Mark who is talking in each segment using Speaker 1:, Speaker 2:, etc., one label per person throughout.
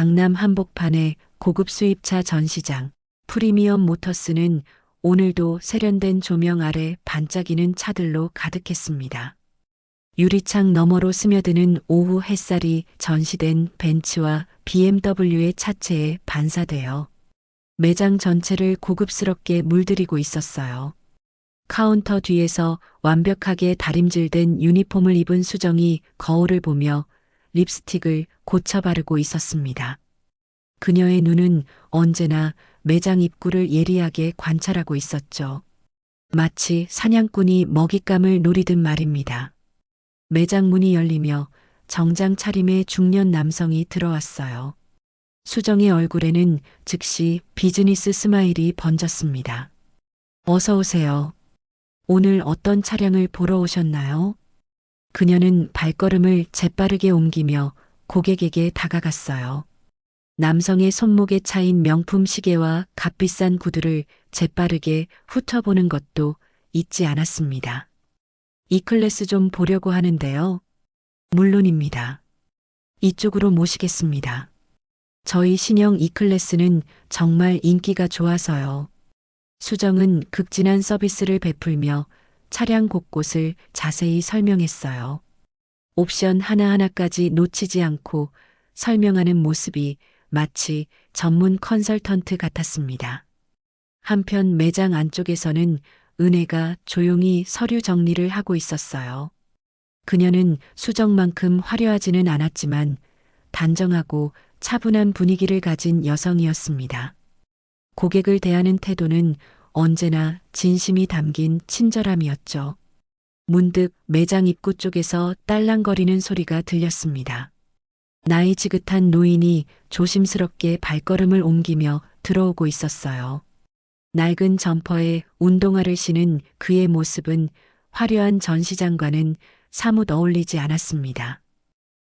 Speaker 1: 강남 한복판의 고급 수입차 전시장 프리미엄 모터스는 오늘도 세련된 조명 아래 반짝이는 차들로 가득했습니다. 유리창 너머로 스며드는 오후 햇살이 전시된 벤츠와 BMW의 차체에 반사되어 매장 전체를 고급스럽게 물들이고 있었어요. 카운터 뒤에서 완벽하게 다림질된 유니폼을 입은 수정이 거울을 보며 립스틱을 고쳐 바르고 있었습니다. 그녀의 눈은 언제나 매장 입구를 예리하게 관찰하고 있었죠. 마치 사냥꾼이 먹잇감을 노리듯 말입니다. 매장 문이 열리며 정장 차림의 중년 남성이 들어왔어요. 수정의 얼굴에는 즉시 비즈니스 스마일이 번졌습니다. 어서 오세요. 오늘 어떤 차량을 보러 오셨나요? 그녀는 발걸음을 재빠르게 옮기며 고객에게 다가갔어요. 남성의 손목에 차인 명품 시계와 값비싼 구두를 재빠르게 훑어보는 것도 잊지 않았습니다. 이 클래스 좀 보려고 하는데요. 물론입니다. 이쪽으로 모시겠습니다. 저희 신형 E클래스는 정말 인기가 좋아서요. 수정은 극진한 서비스를 베풀며 차량 곳곳을 자세히 설명했어요. 옵션 하나하나까지 놓치지 않고 설명하는 모습이 마치 전문 컨설턴트 같았습니다. 한편 매장 안쪽에서는 은혜가 조용히 서류 정리를 하고 있었어요. 그녀는 수정만큼 화려하지는 않았지만 단정하고 차분한 분위기를 가진 여성이었습니다. 고객을 대하는 태도는 언제나 진심이 담긴 친절함이었죠. 문득 매장 입구 쪽에서 딸랑거리는 소리가 들렸습니다. 나이 지긋한 노인이 조심스럽게 발걸음을 옮기며 들어오고 있었어요. 낡은 점퍼에 운동화를 신은 그의 모습은 화려한 전시장과는 사뭇 어울리지 않았습니다.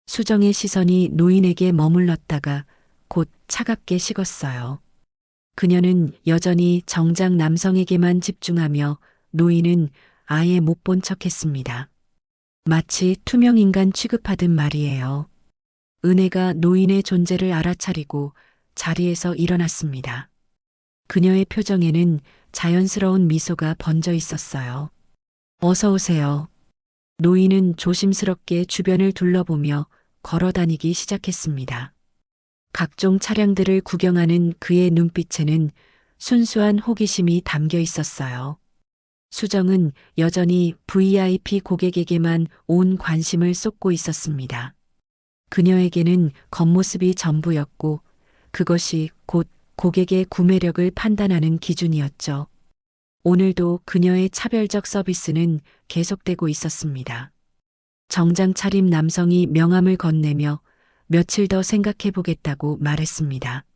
Speaker 1: 수정의 시선이 노인에게 머물렀다가 곧 차갑게 식었어요. 그녀는 여전히 정작 남성에게만 집중하며 노인은 아예 못 본 척했습니다. 마치 투명 인간 취급하듯 말이에요. 은혜가 노인의 존재를 알아차리고 자리에서 일어났습니다. 그녀의 표정에는 자연스러운 미소가 번져 있었어요. 어서 오세요. 노인은 조심스럽게 주변을 둘러보며 걸어 다니기 시작했습니다. 각종 차량들을 구경하는 그의 눈빛에는 순수한 호기심이 담겨 있었어요. 수정은 여전히 VIP 고객에게만 온 관심을 쏟고 있었습니다. 그녀에게는 겉모습이 전부였고 그것이 곧 고객의 구매력을 판단하는 기준이었죠. 오늘도 그녀의 차별적 서비스는 계속되고 있었습니다. 정장 차림 남성이 명함을 건네며 며칠 더 생각해 보겠다고 말했습니다.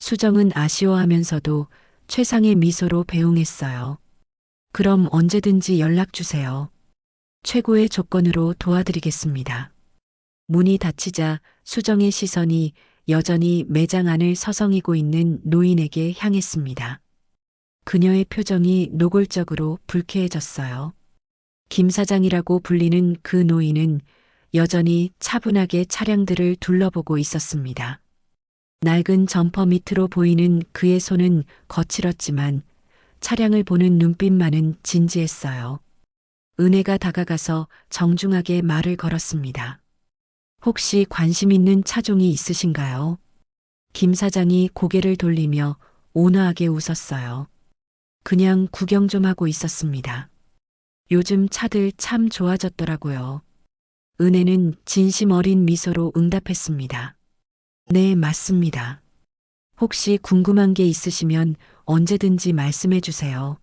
Speaker 1: 수정은 아쉬워하면서도 최상의 미소로 배웅했어요. 그럼 언제든지 연락 주세요. 최고의 조건으로 도와드리겠습니다. 문이 닫히자 수정의 시선이 여전히 매장 안을 서성이고 있는 노인에게 향했습니다. 그녀의 표정이 노골적으로 불쾌해졌어요. 김 사장이라고 불리는 그 노인은 여전히 차분하게 차량들을 둘러보고 있었습니다. 낡은 점퍼 밑으로 보이는 그의 손은 거칠었지만 차량을 보는 눈빛만은 진지했어요. 은혜가 다가가서 정중하게 말을 걸었습니다. 혹시 관심 있는 차종이 있으신가요? 김 사장이 고개를 돌리며 온화하게 웃었어요. 그냥 구경 좀 하고 있었습니다. 요즘 차들 참 좋아졌더라고요. 은혜는 진심 어린 미소로 응답했습니다. 네, 맞습니다. 혹시 궁금한 게 있으시면 언제든지 말씀해 주세요.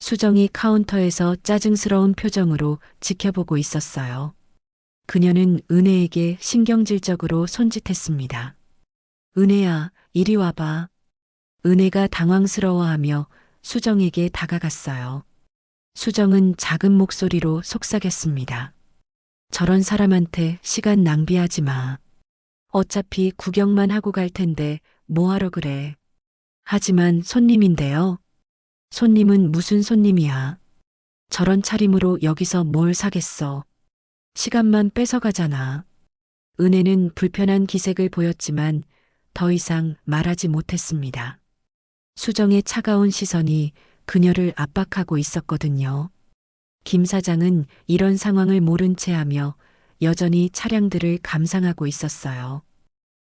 Speaker 1: 수정이 카운터에서 짜증스러운 표정으로 지켜보고 있었어요. 그녀는 은혜에게 신경질적으로 손짓했습니다. 은혜야, 이리 와봐. 은혜가 당황스러워하며 수정에게 다가갔어요. 수정은 작은 목소리로 속삭였습니다. 저런 사람한테 시간 낭비하지 마. 어차피 구경만 하고 갈 텐데 뭐하러 그래. 하지만 손님인데요. 손님은 무슨 손님이야. 저런 차림으로 여기서 뭘 사겠어. 시간만 뺏어가잖아. 은혜는 불편한 기색을 보였지만 더 이상 말하지 못했습니다. 수정의 차가운 시선이 그녀를 압박하고 있었거든요. 김 사장은 이런 상황을 모른 채 하며 여전히 차량들을 감상하고 있었어요.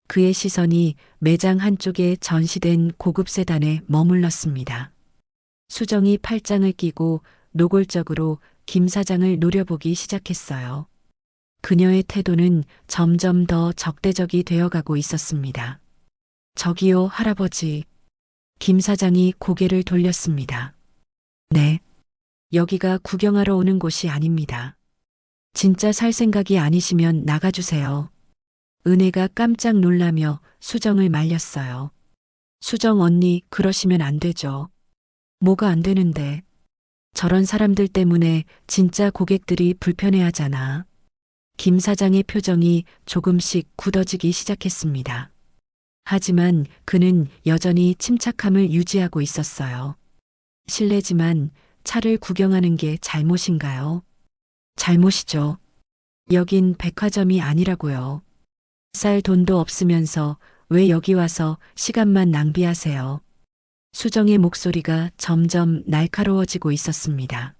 Speaker 1: 그의 시선이 매장 한쪽에 전시된 고급 세단에 머물렀습니다. 수정이 팔짱을 끼고 노골적으로 김 사장을 노려보기 시작했어요. 그녀의 태도는 점점 더 적대적이 되어가고 있었습니다. 저기요, 할아버지. 김 사장이 고개를 돌렸습니다. 네. 여기가 구경하러 오는 곳이 아닙니다. 진짜 살 생각이 아니시면 나가주세요. 은혜가 깜짝 놀라며 수정을 말렸어요. 수정 언니, 그러시면 안 되죠. 뭐가 안 되는데. 저런 사람들 때문에 진짜 고객들이 불편해 하잖아. 김 사장의 표정이 조금씩 굳어지기 시작했습니다. 하지만 그는 여전히 침착함을 유지하고 있었어요. 실례지만 차를 구경하는 게 잘못인가요? 잘못이죠. 여긴 백화점이 아니라고요. 쌀 돈도 없으면서 왜 여기 와서 시간만 낭비하세요? 수정의 목소리가 점점 날카로워지고 있었습니다.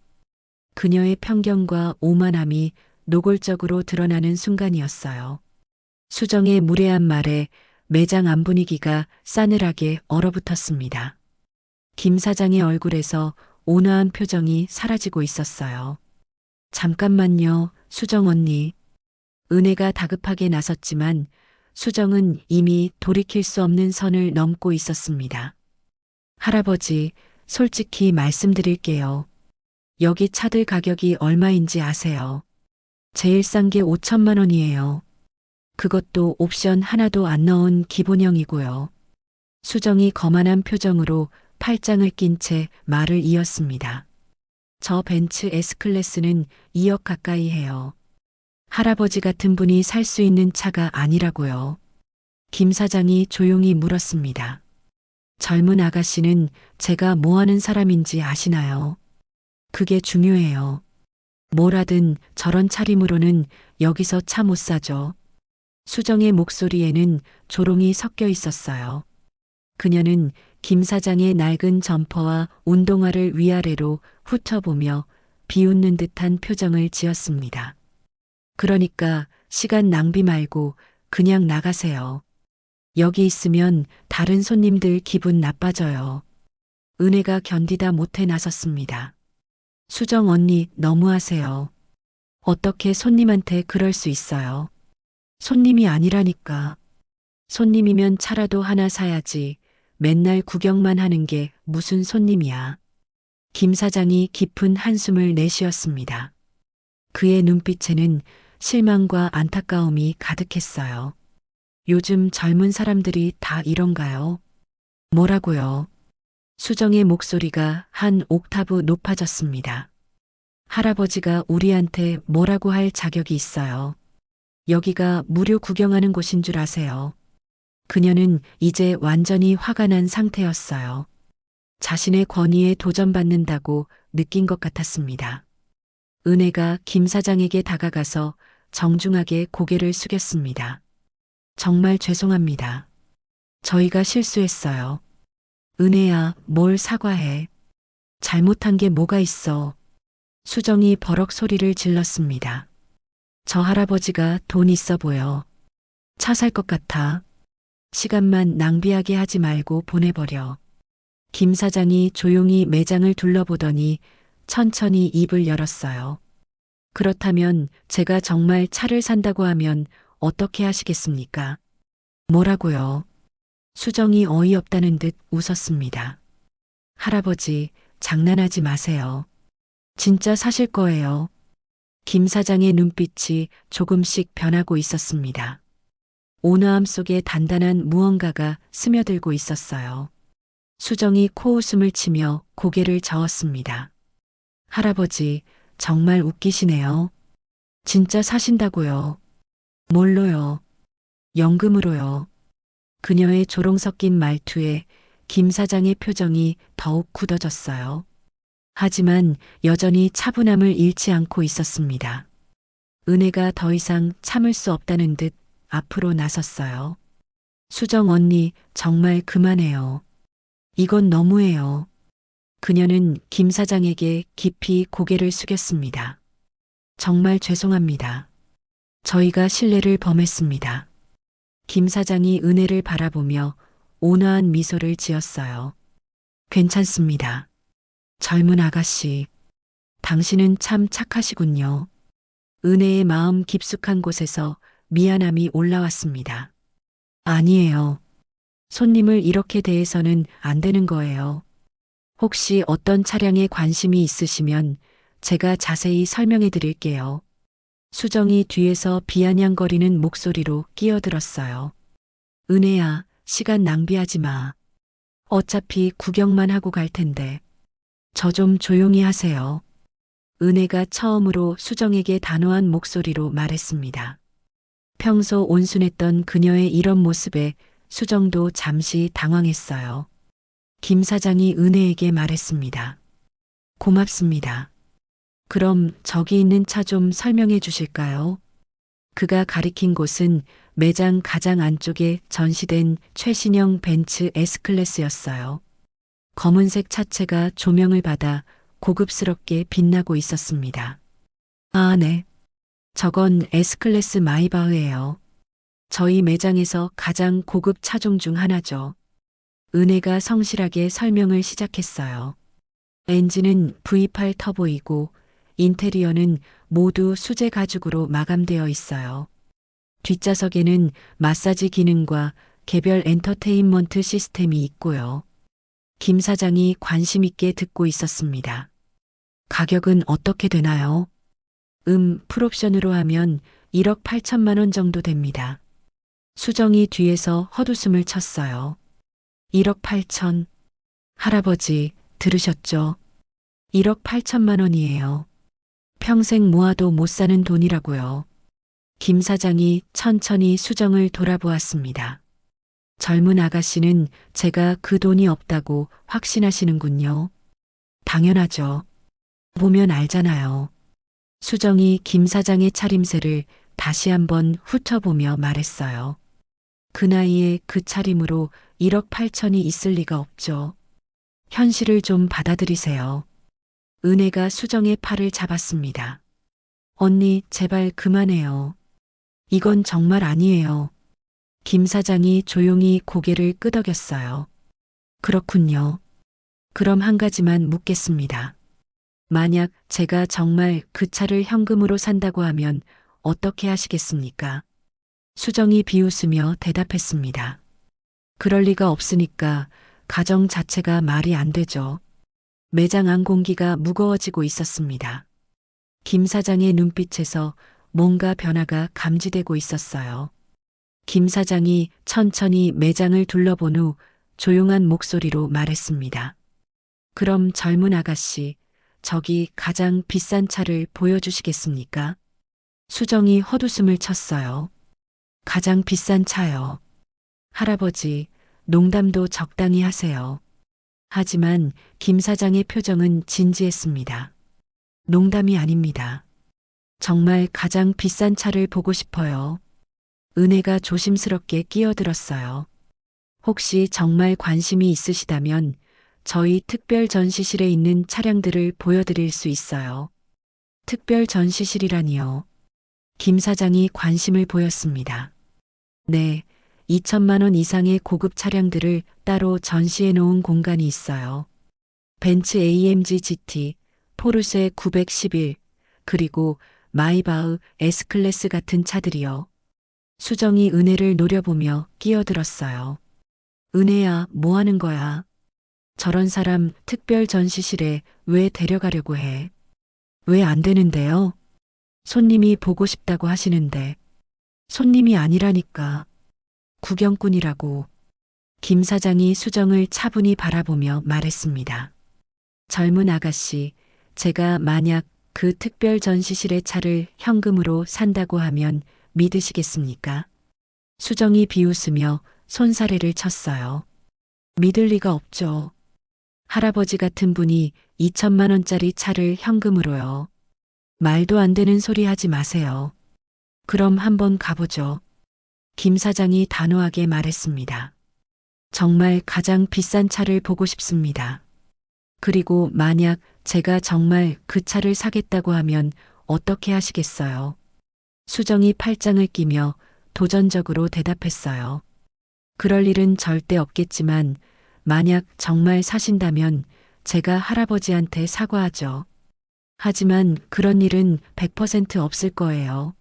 Speaker 1: 그녀의 편견과 오만함이 노골적으로 드러나는 순간이었어요. 수정의 무례한 말에 매장 안 분위기가 싸늘하게 얼어붙었습니다. 김 사장의 얼굴에서 온화한 표정이 사라지고 있었어요. 잠깐만요, 수정 언니. 은혜가 다급하게 나섰지만 수정은 이미 돌이킬 수 없는 선을 넘고 있었습니다. 할아버지, 솔직히 말씀드릴게요. 여기 차들 가격이 얼마인지 아세요? 제일 싼 게 5천만 원이에요. 그것도 옵션 하나도 안 넣은 기본형이고요. 수정이 거만한 표정으로 팔짱을 낀 채 말을 이었습니다. 저 벤츠 S클래스는 2억 가까이 해요. 할아버지 같은 분이 살 수 있는 차가 아니라고요. 김 사장이 조용히 물었습니다. 젊은 아가씨는 제가 뭐 하는 사람인지 아시나요? 그게 중요해요. 뭐라든 저런 차림으로는 여기서 차 못 사죠. 수정의 목소리에는 조롱이 섞여 있었어요. 그녀는 김 사장의 낡은 점퍼와 운동화를 위아래로 훑어보며 비웃는 듯한 표정을 지었습니다. 그러니까 시간 낭비 말고 그냥 나가세요. 여기 있으면 다른 손님들 기분 나빠져요. 은혜가 견디다 못해 나섰습니다. 수정 언니 너무하세요. 어떻게 손님한테 그럴 수 있어요? 손님이 아니라니까. 손님이면 차라도 하나 사야지. 맨날 구경만 하는 게 무슨 손님이야. 김 사장이 깊은 한숨을 내쉬었습니다. 그의 눈빛에는 실망과 안타까움이 가득했어요. 요즘 젊은 사람들이 다 이런가요? 뭐라고요? 수정의 목소리가 한 옥타브 높아졌습니다. 할아버지가 우리한테 뭐라고 할 자격이 있어요. 여기가 무료 구경하는 곳인 줄 아세요. 그녀는 이제 완전히 화가 난 상태였어요. 자신의 권위에 도전받는다고 느낀 것 같았습니다. 은혜가 김 사장에게 다가가서 정중하게 고개를 숙였습니다. 정말 죄송합니다. 저희가 실수했어요. 은혜야, 뭘 사과해. 잘못한 게 뭐가 있어. 수정이 버럭 소리를 질렀습니다. 저 할아버지가 돈 있어 보여. 차 살 것 같아. 시간만 낭비하게 하지 말고 보내버려. 김 사장이 조용히 매장을 둘러보더니 천천히 입을 열었어요. 그렇다면 제가 정말 차를 산다고 하면 어떻게 하시겠습니까? 뭐라고요? 수정이 어이없다는 듯 웃었습니다. 할아버지, 장난하지 마세요. 진짜 사실 거예요. 김 사장의 눈빛이 조금씩 변하고 있었습니다. 온화함 속에 단단한 무언가가 스며들고 있었어요. 수정이 코웃음을 치며 고개를 저었습니다. 할아버지, 정말 웃기시네요. 진짜 사신다고요. 뭘로요? 연금으로요. 그녀의 조롱 섞인 말투에 김 사장의 표정이 더욱 굳어졌어요. 하지만 여전히 차분함을 잃지 않고 있었습니다. 은혜가 더 이상 참을 수 없다는 듯 앞으로 나섰어요. 수정 언니, 정말 그만해요. 이건 너무해요. 그녀는 김 사장에게 깊이 고개를 숙였습니다. 정말 죄송합니다. 저희가 신뢰를 범했습니다. 김 사장이 은혜를 바라보며 온화한 미소를 지었어요. 괜찮습니다. 젊은 아가씨. 당신은 참 착하시군요. 은혜의 마음 깊숙한 곳에서 미안함이 올라왔습니다. 아니에요. 손님을 이렇게 대해서는 안 되는 거예요. 혹시 어떤 차량에 관심이 있으시면 제가 자세히 설명해 드릴게요. 수정이 뒤에서 비아냥거리는 목소리로 끼어들었어요. 은혜야, 시간 낭비하지 마. 어차피 구경만 하고 갈 텐데. 저 좀 조용히 하세요. 은혜가 처음으로 수정에게 단호한 목소리로 말했습니다. 평소 온순했던 그녀의 이런 모습에 수정도 잠시 당황했어요. 김 사장이 은혜에게 말했습니다. 고맙습니다. 그럼 저기 있는 차 좀 설명해 주실까요? 그가 가리킨 곳은 매장 가장 안쪽에 전시된 최신형 벤츠 S클래스였어요. 검은색 차체가 조명을 받아 고급스럽게 빛나고 있었습니다. 아, 네. 저건 S클래스 마이바흐예요. 저희 매장에서 가장 고급 차종 중 하나죠. 은혜가 성실하게 설명을 시작했어요. 엔진은 V8 터보이고 인테리어는 모두 수제 가죽으로 마감되어 있어요. 뒷좌석에는 마사지 기능과 개별 엔터테인먼트 시스템이 있고요. 김 사장이 관심 있게 듣고 있었습니다. 가격은 어떻게 되나요? 음, 풀옵션으로 하면 1억 8천만 원 정도 됩니다. 수정이 뒤에서 헛웃음을 쳤어요. 1억 8천. 할아버지, 들으셨죠? 1억 8천만 원이에요. 평생 모아도 못 사는 돈이라고요. 김 사장이 천천히 수정을 돌아보았습니다. 젊은 아가씨는 제가 그 돈이 없다고 확신하시는군요. 당연하죠. 보면 알잖아요. 수정이 김 사장의 차림새를 다시 한번 훑어보며 말했어요. 그 나이에 그 차림으로 1억 8천이 있을 리가 없죠. 현실을 좀 받아들이세요. 은혜가 수정의 팔을 잡았습니다. 언니, 제발 그만해요. 이건 정말 아니에요. 김 사장이 조용히 고개를 끄덕였어요. 그렇군요. 그럼 한 가지만 묻겠습니다. 만약 제가 정말 그 차를 현금으로 산다고 하면 어떻게 하시겠습니까? 수정이 비웃으며 대답했습니다. 그럴 리가 없으니까 가정 자체가 말이 안 되죠. 매장 안 공기가 무거워지고 있었습니다. 김 사장의 눈빛에서 뭔가 변화가 감지되고 있었어요. 김 사장이 천천히 매장을 둘러본 후 조용한 목소리로 말했습니다. 그럼 젊은 아가씨, 저기 가장 비싼 차를 보여주시겠습니까? 수정이 헛웃음을 쳤어요. 가장 비싼 차요. 할아버지, 농담도 적당히 하세요. 하지만 김 사장의 표정은 진지했습니다. 농담이 아닙니다. 정말 가장 비싼 차를 보고 싶어요. 은혜가 조심스럽게 끼어들었어요. 혹시 정말 관심이 있으시다면 저희 특별 전시실에 있는 차량들을 보여드릴 수 있어요. 특별 전시실이라니요. 김 사장이 관심을 보였습니다. 네, 2천만 원 이상의 고급 차량들을 따로 전시해 놓은 공간이 있어요. 벤츠 AMG GT, 포르쉐 911, 그리고 마이바흐 S클래스 같은 차들이요. 수정이 은혜를 노려보며 끼어들었어요. 은혜야, 뭐 하는 거야? 저런 사람 특별 전시실에 왜 데려가려고 해? 왜 안 되는데요? 손님이 보고 싶다고 하시는데. 손님이 아니라니까. 구경꾼이라고. 김 사장이 수정을 차분히 바라보며 말했습니다. 젊은 아가씨, 제가 만약 그 특별 전시실의 차를 현금으로 산다고 하면 믿으시겠습니까? 수정이 비웃으며 손사래를 쳤어요. 믿을 리가 없죠. 할아버지 같은 분이 2천만 원짜리 차를 현금으로요. 말도 안 되는 소리 하지 마세요. 그럼 한번 가보죠. 김 사장이 단호하게 말했습니다. 정말 가장 비싼 차를 보고 싶습니다. 그리고 만약 제가 정말 그 차를 사겠다고 하면 어떻게 하시겠어요? 수정이 팔짱을 끼며 도전적으로 대답했어요. 그럴 일은 절대 없겠지만 만약 정말 사신다면 제가 할아버지한테 사과하죠. 하지만 그런 일은 100% 없을 거예요.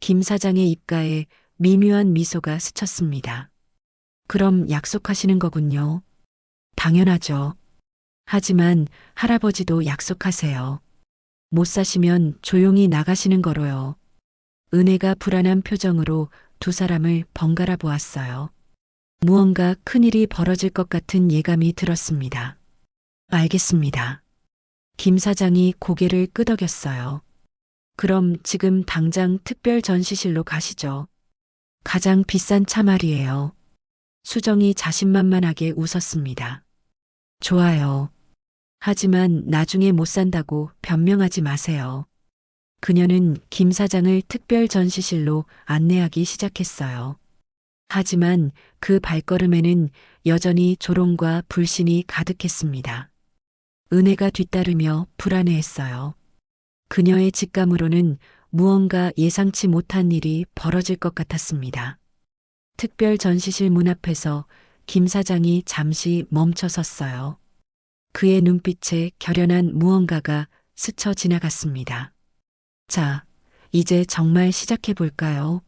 Speaker 1: 김 사장의 입가에 미묘한 미소가 스쳤습니다. 그럼 약속하시는 거군요. 당연하죠. 하지만 할아버지도 약속하세요. 못 사시면 조용히 나가시는 거로요. 은혜가 불안한 표정으로 두 사람을 번갈아 보았어요. 무언가 큰일이 벌어질 것 같은 예감이 들었습니다. 알겠습니다. 김 사장이 고개를 끄덕였어요. 그럼 지금 당장 특별 전시실로 가시죠. 가장 비싼 차 말이에요. 수정이 자신만만하게 웃었습니다. 좋아요. 하지만 나중에 못 산다고 변명하지 마세요. 그녀는 김 사장을 특별 전시실로 안내하기 시작했어요. 하지만 그 발걸음에는 여전히 조롱과 불신이 가득했습니다. 은혜가 뒤따르며 불안해했어요. 그녀의 직감으로는 무언가 예상치 못한 일이 벌어질 것 같았습니다. 특별 전시실 문 앞에서 김 사장이 잠시 멈춰 섰어요. 그의 눈빛에 결연한 무언가가 스쳐 지나갔습니다. 자, 이제 정말 시작해 볼까요?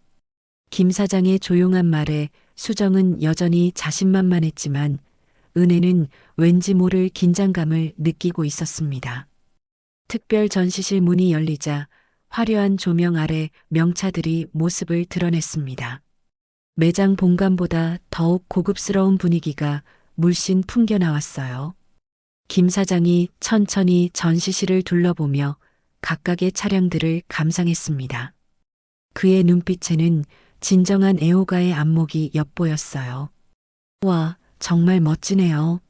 Speaker 1: 김 사장의 조용한 말에 수정은 여전히 자신만만했지만 은혜는 왠지 모를 긴장감을 느끼고 있었습니다. 특별 전시실 문이 열리자 화려한 조명 아래 명차들이 모습을 드러냈습니다. 매장 본관보다 더욱 고급스러운 분위기가 물씬 풍겨 나왔어요. 김 사장이 천천히 전시실을 둘러보며 각각의 차량들을 감상했습니다. 그의 눈빛에는 진정한 애호가의 안목이 엿보였어요. 와, 정말 멋지네요.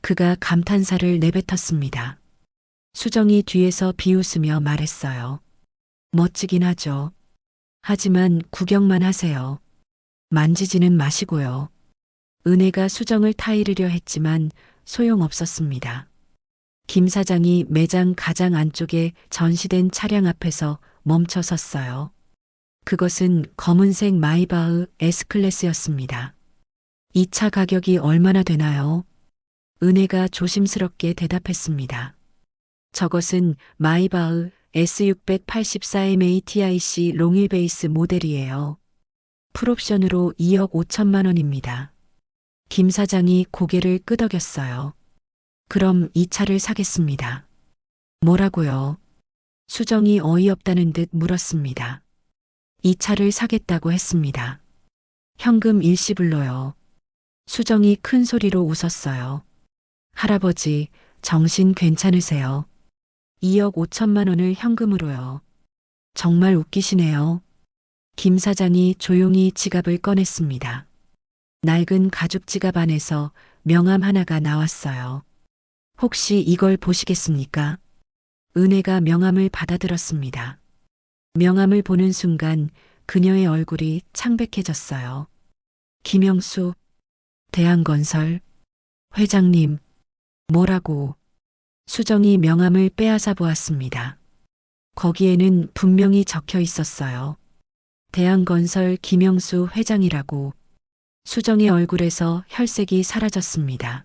Speaker 1: 그가 감탄사를 내뱉었습니다. 수정이 뒤에서 비웃으며 말했어요. 멋지긴 하죠. 하지만 구경만 하세요. 만지지는 마시고요. 은혜가 수정을 타이르려 했지만 소용없었습니다. 김 사장이 매장 가장 안쪽에 전시된 차량 앞에서 멈춰 섰어요. 그것은 검은색 마이바흐 S클래스였습니다. 이 차 가격이 얼마나 되나요? 은혜가 조심스럽게 대답했습니다. 저것은 마이바흐 S684MATIC 롱일베이스 모델이에요. 풀옵션으로 2억 5천만 원입니다. 김 사장이 고개를 끄덕였어요. 그럼 이 차를 사겠습니다. 뭐라고요? 수정이 어이없다는 듯 물었습니다. 이 차를 사겠다고 했습니다. 현금 일시불로요. 수정이 큰 소리로 웃었어요. 할아버지, 정신 괜찮으세요? 2억 5천만 원을 현금으로요. 정말 웃기시네요. 김 사장이 조용히 지갑을 꺼냈습니다. 낡은 가죽 지갑 안에서 명함 하나가 나왔어요. 혹시 이걸 보시겠습니까? 은혜가 명함을 받아들었습니다. 명함을 보는 순간 그녀의 얼굴이 창백해졌어요. 김영수, 대한건설, 회장님, 뭐라고 수정이 명함을 빼앗아 보았습니다. 거기에는 분명히 적혀 있었어요. 대한건설 김영수 회장이라고 수정의 얼굴에서 혈색이 사라졌습니다.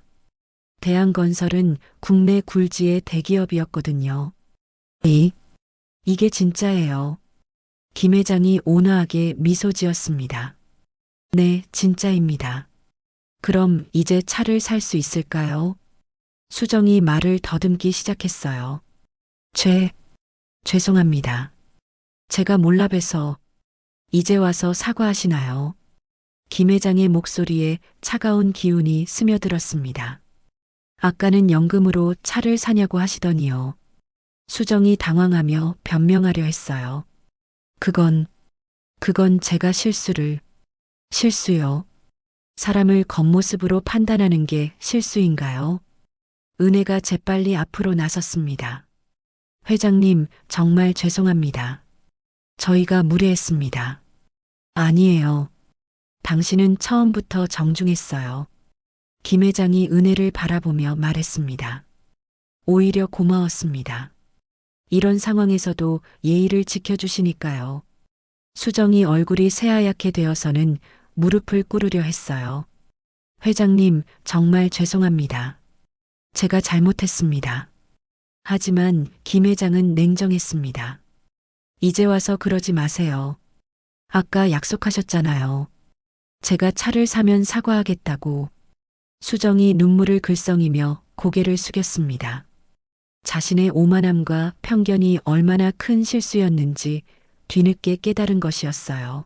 Speaker 1: 대한건설은 국내 굴지의 대기업이었거든요. 이, 이게 진짜예요. 김 회장이 온화하게 미소 지었습니다. 네, 진짜입니다. 그럼 이제 차를 살 수 있을까요? 수정이 말을 더듬기 시작했어요. 죄, 죄송합니다. 제가 몰라 봬서 이제 와서 사과하시나요? 김 회장의 목소리에 차가운 기운이 스며들었습니다. 아까는 연금으로 차를 사냐고 하시더니요. 수정이 당황하며 변명하려 했어요. 그건, 그건 제가 실수를, 실수요. 사람을 겉모습으로 판단하는 게 실수인가요? 은혜가 재빨리 앞으로 나섰습니다. 회장님, 정말 죄송합니다. 저희가 무례했습니다. 아니에요. 당신은 처음부터 정중했어요. 김 회장이 은혜를 바라보며 말했습니다. 오히려 고마웠습니다. 이런 상황에서도 예의를 지켜주시니까요. 수정이 얼굴이 새하얗게 되어서는 무릎을 꿇으려 했어요. 회장님, 정말 죄송합니다. 제가 잘못했습니다. 하지만 김 회장은 냉정했습니다. 이제 와서 그러지 마세요. 아까 약속하셨잖아요. 제가 차를 사면 사과하겠다고. 수정이 눈물을 글썽이며 고개를 숙였습니다. 자신의 오만함과 편견이 얼마나 큰 실수였는지 뒤늦게 깨달은 것이었어요.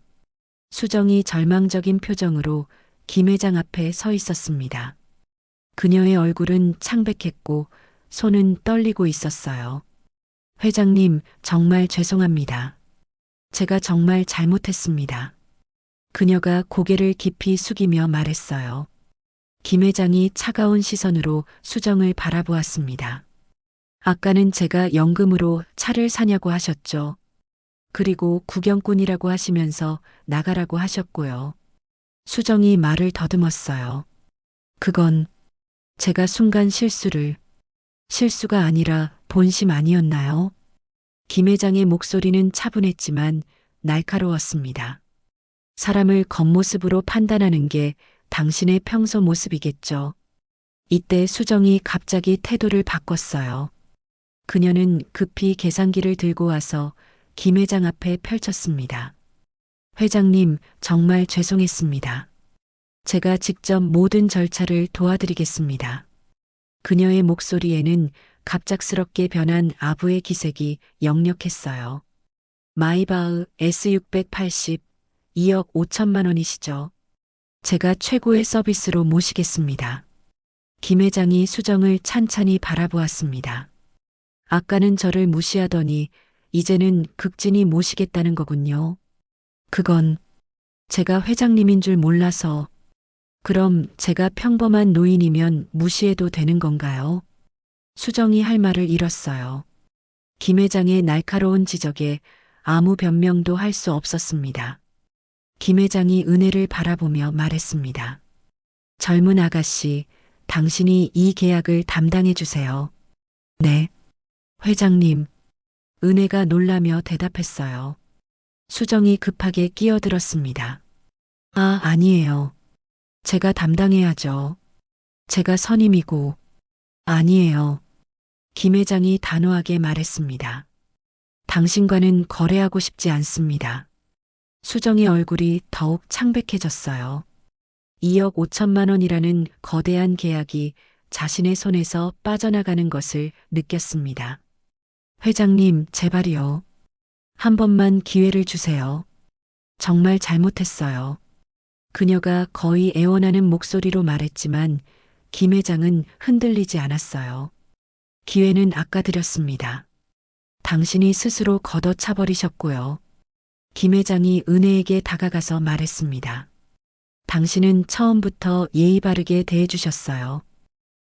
Speaker 1: 수정이 절망적인 표정으로 김 회장 앞에 서 있었습니다. 그녀의 얼굴은 창백했고 손은 떨리고 있었어요. 회장님, 정말 죄송합니다. 제가 정말 잘못했습니다. 그녀가 고개를 깊이 숙이며 말했어요. 김 회장이 차가운 시선으로 수정을 바라보았습니다. 아까는 제가 연금으로 차를 사냐고 하셨죠. 그리고 구경꾼이라고 하시면서 나가라고 하셨고요. 수정이 말을 더듬었어요. 그건 제가 순간 실수를, 실수가 아니라 본심 아니었나요? 김 회장의 목소리는 차분했지만 날카로웠습니다. 사람을 겉모습으로 판단하는 게 당신의 평소 모습이겠죠. 이때 수정이 갑자기 태도를 바꿨어요. 그녀는 급히 계산기를 들고 와서 김 회장 앞에 펼쳤습니다. 회장님, 정말 죄송했습니다. 제가 직접 모든 절차를 도와드리겠습니다. 그녀의 목소리에는 갑작스럽게 변한 아부의 기색이 역력했어요. 마이바흐 S680 2억 5천만 원이시죠. 제가 최고의 서비스로 모시겠습니다. 김 회장이 수정을 찬찬히 바라보았습니다. 아까는 저를 무시하더니 이제는 극진히 모시겠다는 거군요. 그건 제가 회장님인 줄 몰라서 그럼 제가 평범한 노인이면 무시해도 되는 건가요? 수정이 할 말을 잃었어요. 김 회장의 날카로운 지적에 아무 변명도 할 수 없었습니다. 김 회장이 은혜를 바라보며 말했습니다. 젊은 아가씨, 당신이 이 계약을 담당해 주세요. 네. 회장님, 은혜가 놀라며 대답했어요. 수정이 급하게 끼어들었습니다. 아, 아니에요. 제가 담당해야죠. 제가 선임이고, 아니에요. 김 회장이 단호하게 말했습니다. 당신과는 거래하고 싶지 않습니다. 수정의 얼굴이 더욱 창백해졌어요. 2억 5천만 원이라는 거대한 계약이 자신의 손에서 빠져나가는 것을 느꼈습니다. 회장님, 제발이요. 한 번만 기회를 주세요. 정말 잘못했어요. 그녀가 거의 애원하는 목소리로 말했지만 김 회장은 흔들리지 않았어요. 기회는 아까 드렸습니다. 당신이 스스로 걷어차버리셨고요. 김 회장이 은혜에게 다가가서 말했습니다. 당신은 처음부터 예의 바르게 대해주셨어요.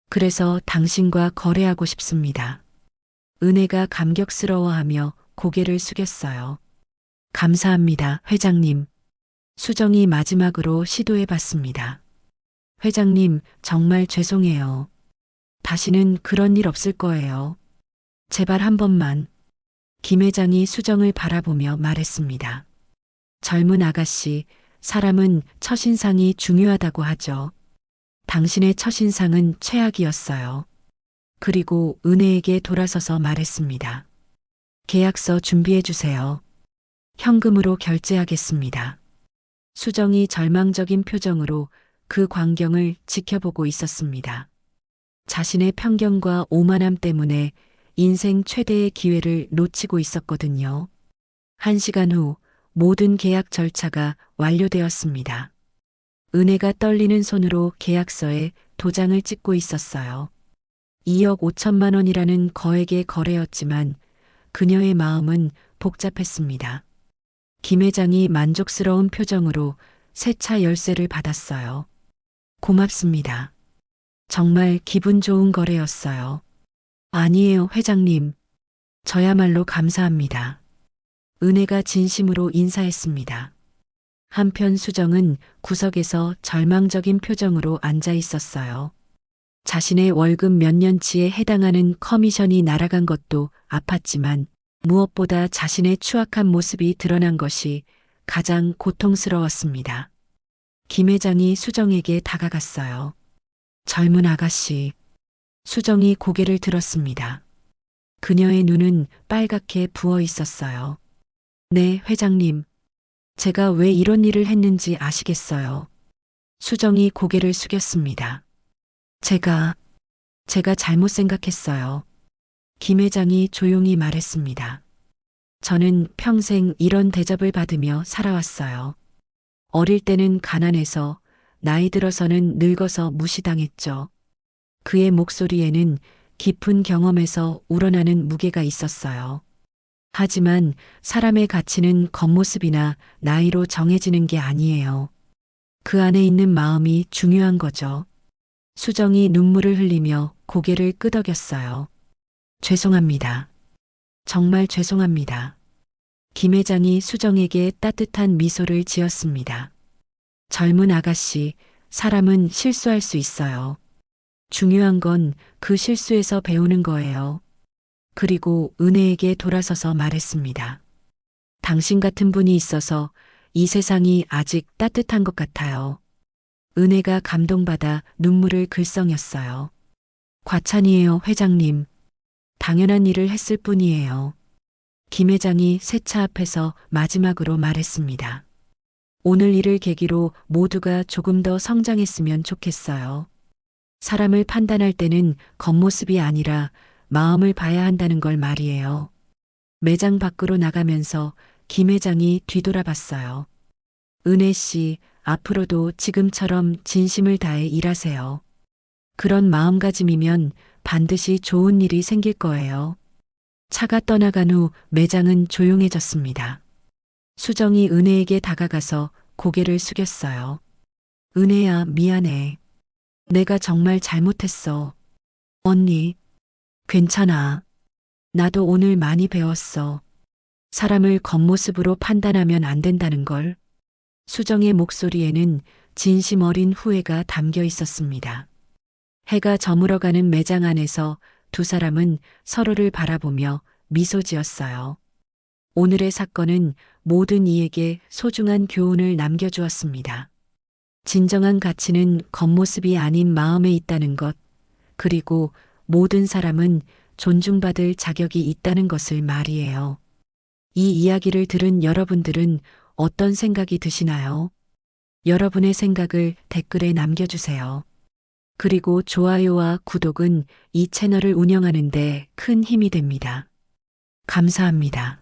Speaker 1: 그래서 당신과 거래하고 싶습니다. 은혜가 감격스러워하며 고개를 숙였어요. 감사합니다, 회장님. 수정이 마지막으로 시도해 봤습니다. 회장님, 정말 죄송해요. 다시는 그런 일 없을 거예요. 제발 한 번만. 김 회장이 수정을 바라보며 말했습니다. 젊은 아가씨, 사람은 첫인상이 중요하다고 하죠. 당신의 첫인상은 최악이었어요. 그리고 은혜에게 돌아서서 말했습니다. 계약서 준비해 주세요. 현금으로 결제하겠습니다. 수정이 절망적인 표정으로 그 광경을 지켜보고 있었습니다. 자신의 편견과 오만함 때문에 인생 최대의 기회를 놓치고 있었거든요. 한 시간 후 모든 계약 절차가 완료되었습니다. 은혜가 떨리는 손으로 계약서에 도장을 찍고 있었어요. 2억 5천만 원이라는 거액의 거래였지만 그녀의 마음은 복잡했습니다. 김 회장이 만족스러운 표정으로 새 차 열쇠를 받았어요. 고맙습니다. 정말 기분 좋은 거래였어요. 아니에요, 회장님. 저야말로 감사합니다. 은혜가 진심으로 인사했습니다. 한편 수정은 구석에서 절망적인 표정으로 앉아 있었어요. 자신의 월급 몇 년치에 해당하는 커미션이 날아간 것도 아팠지만 무엇보다 자신의 추악한 모습이 드러난 것이 가장 고통스러웠습니다. 김 회장이 수정에게 다가갔어요. 젊은 아가씨. 수정이 고개를 들었습니다. 그녀의 눈은 빨갛게 부어 있었어요. 네, 회장님. 제가 왜 이런 일을 했는지 아시겠어요? 수정이 고개를 숙였습니다. 제가, 제가 잘못 생각했어요. 김 회장이 조용히 말했습니다. 저는 평생 이런 대접을 받으며 살아왔어요. 어릴 때는 가난해서 나이 들어서는 늙어서 무시당했죠. 그의 목소리에는 깊은 경험에서 우러나는 무게가 있었어요. 하지만 사람의 가치는 겉모습이나 나이로 정해지는 게 아니에요. 그 안에 있는 마음이 중요한 거죠. 수정이 눈물을 흘리며 고개를 끄덕였어요. 죄송합니다. 정말 죄송합니다. 김 회장이 수정에게 따뜻한 미소를 지었습니다. 젊은 아가씨, 사람은 실수할 수 있어요. 중요한 건 그 실수에서 배우는 거예요. 그리고 은혜에게 돌아서서 말했습니다. 당신 같은 분이 있어서 이 세상이 아직 따뜻한 것 같아요. 은혜가 감동받아 눈물을 글썽였어요. 과찬이에요, 회장님. 당연한 일을 했을 뿐이에요. 김 회장이 세차 앞에서 마지막으로 말했습니다. 오늘 일을 계기로 모두가 조금 더 성장했으면 좋겠어요. 사람을 판단할 때는 겉모습이 아니라 마음을 봐야 한다는 걸 말이에요. 매장 밖으로 나가면서 김 회장이 뒤돌아봤어요. 은혜 씨, 앞으로도 지금처럼 진심을 다해 일하세요. 그런 마음가짐이면 반드시 좋은 일이 생길 거예요. 차가 떠나간 후 매장은 조용해졌습니다. 수정이 은혜에게 다가가서 고개를 숙였어요. 은혜야, 미안해. 내가 정말 잘못했어. 언니, 괜찮아. 나도 오늘 많이 배웠어. 사람을 겉모습으로 판단하면 안 된다는 걸. 수정의 목소리에는 진심 어린 후회가 담겨 있었습니다. 해가 저물어가는 매장 안에서 두 사람은 서로를 바라보며 미소 지었어요. 오늘의 사건은 모든 이에게 소중한 교훈을 남겨주었습니다. 진정한 가치는 겉모습이 아닌 마음에 있다는 것, 그리고 모든 사람은 존중받을 자격이 있다는 것을 말이에요. 이 이야기를 들은 여러분들은 어떤 생각이 드시나요? 여러분의 생각을 댓글에 남겨주세요. 그리고 좋아요와 구독은 이 채널을 운영하는데 큰 힘이 됩니다. 감사합니다.